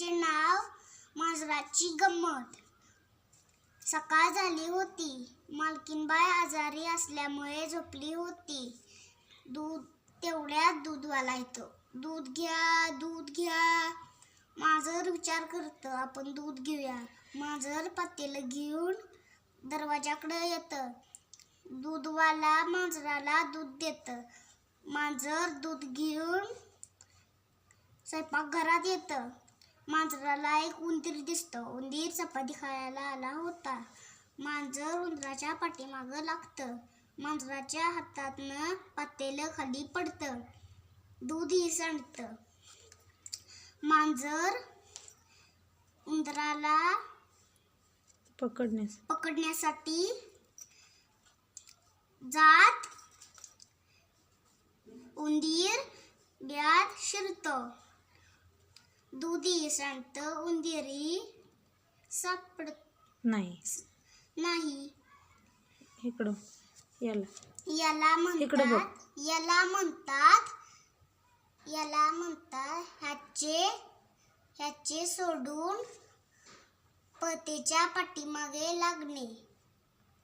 कथेचे नाव मांजराची गंमत. सकाळ झाली होती. मालकीनबाई आजारी असल्यामुळे झोपली होती. दूध तेवढ्यात दूधवाला येतो दूध घ्या दूध घ्या. मांजर विचार करतं आपण दूध घेऊया. मांजर पातेलं घेऊन दरवाजाकडे येतं. दूधवाला मांजराला दूध देतं. मांजर दूध घेऊन स्वयंपाकघरात येतं. मांजराला एक उंदीर दिसतं. उंदीर चपाती खायला आला होता. मांजर उंदराच्या पाठीमागं लागतं. मांजराच्या हातातनं पातेलं खाली पडतं. दूधही सांडतं मांजर उंदराला पकडण्यास. पकडण्यासाठी जात उंदीर ब्यात शिरतो. दुधी सांडत उंदीरी सापडत नाही. नाही. इकडं याला. याला इकडं बघ. म्हणतात याला म्हणतात याला म्हणतात ह्याचे ह्याचे सोडून पतीच्या पाठीमागे लागणे.